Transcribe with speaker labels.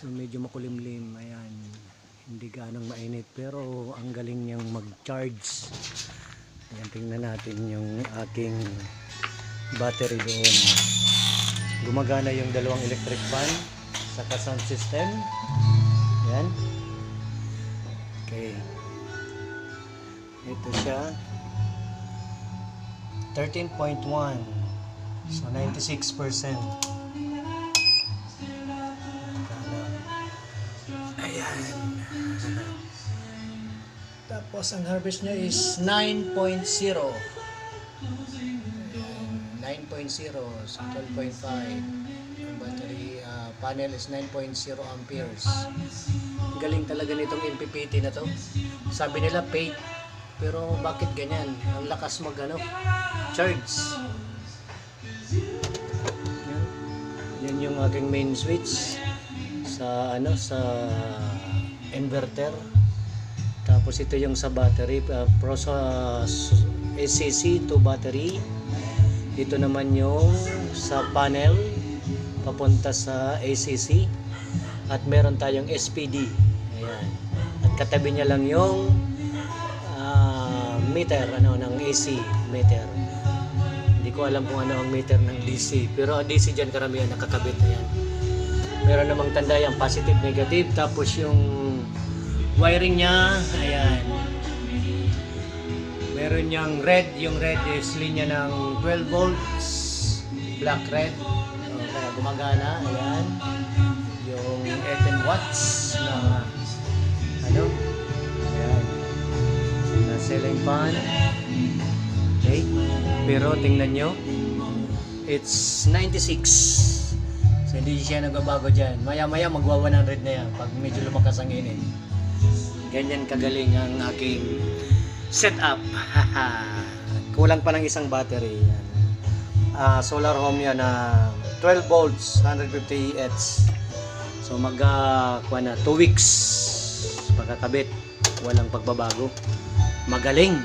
Speaker 1: So medyo makulimlim, ayan. Hindi ganang mainit pero ang galing niyang mag-charge. Ayan, tingnan natin yung aking battery doon. Gumagana yung dalawang electric fan sa sound system. Ayan. Okay. Ito siya. 13.1. So 96%. Tapos ang harvest niya is 9.0. Ayan, 9.0 so 12.5. Ang battery ah, panel is 9.0 amperes. Galing talaga nitong MPPT na to. Sabi nila fake. Pero bakit ganyan? Ang lakas mag ano, charge. Yan yung aking main switch sa ano sa inverter. Tapos ito yung sa battery uh, process ACC to battery. Ito naman yung sa panel papunta sa ACC at meron tayong SPD. Ayan. At katabi niya lang yung ah, meter ano ng AC meter. Hindi ko alam kung ano ang meter ng DC, pero DC diyan karamihan nakakabit na yan. Meron namang tanda yan, positive, negative, tapos yung wiring niya, ayan. Meron niyang red, yung red is linya ng 12 volts, black red, oh, kaya gumagana, ayan. Yung 18 watts na ano, ayan, na ceiling fan. Okay, pero tingnan nyo, it's 96. So hindi siya nagbabago dyan. Maya maya magwa 100 na yan pag medyo lumakas ang init. Ganyan kagaling ang aking setup. Kulang pa ng isang battery. Yan. Ah, solar home yan na 12 volts, 150 Hz. So mag uh, na 2 weeks pagkakabit, walang pagbabago. Magaling.